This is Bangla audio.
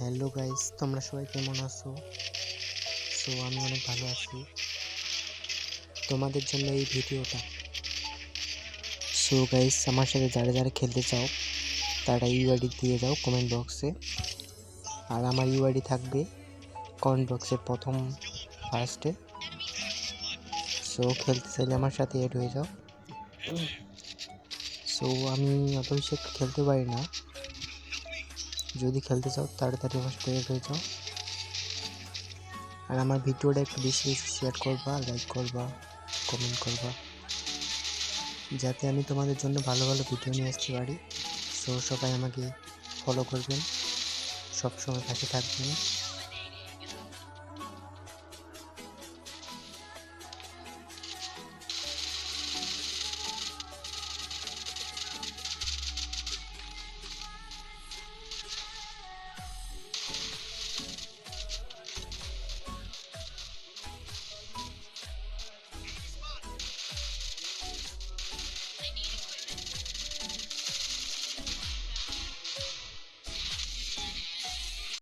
হ্যালো গাইস তোমরা সবাই কেমন আছো? সো আমি অনেক ভালো আছি। তোমাদের জন্য এই ভিডিওটা। সো গাইস আমার সাথে যারা যারা খেলতে চাও, তারা ইউআইডি দিয়ে যাও কমেন্ট বক্সে আর আমার ইউআইডি থাকবে কমেন্ট বক্সের প্রথম ফার্স্টে সো খেলতে চাইলে আমার সাথে এড হয়ে যাও। সো আমি অত বেশি খেলতে পারি না। যদি খেলতে চাও, তাড়াতাড়ি আমার সাথে হয়ে যাও। আর আমার ভিডিওটা একটু বেশি বেশি শেয়ার করবা লাইক করবা কমেন্ট করবা। যাতে আমি তোমাদের জন্য ভালো ভালো ভিডিও নিয়ে আসতে পারি। সো সবাই আমাকে ফলো করবেন। সবসময় পাশে থাকবেন।